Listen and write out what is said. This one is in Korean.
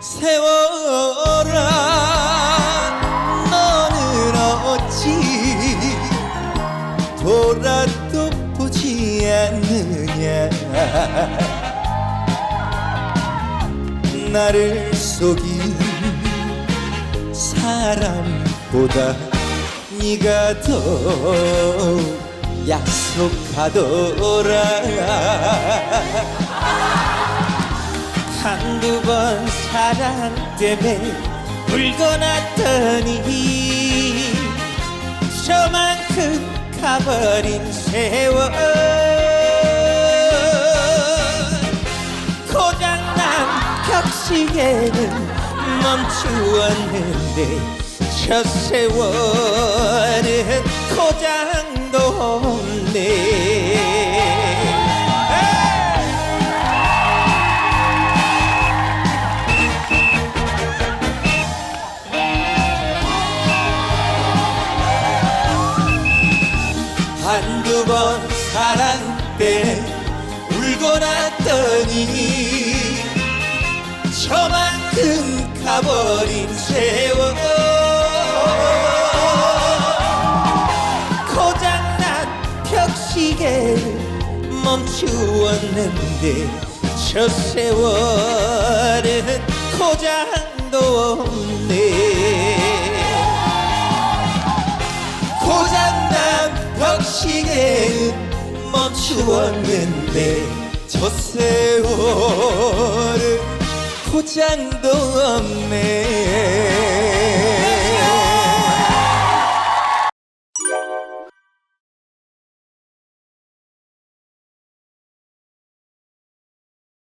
세월아 너는 어찌 돌아도 보지 않느냐. 나를 속인 사람보다 네가 더 약속하더라. 한두 번 사랑 때문에 울고 났더니 저만큼 가버린 세월. 고장난 격식에는 멈추었는데 저 세월 두 번 사랑 때 울고 났더니 저만큼 가버린 세월 고장난 벽시계 멈추었는데 저 세월은 고장도 없네 고장난 벽시계는 멈추었는데 저 세월은 고장도 없네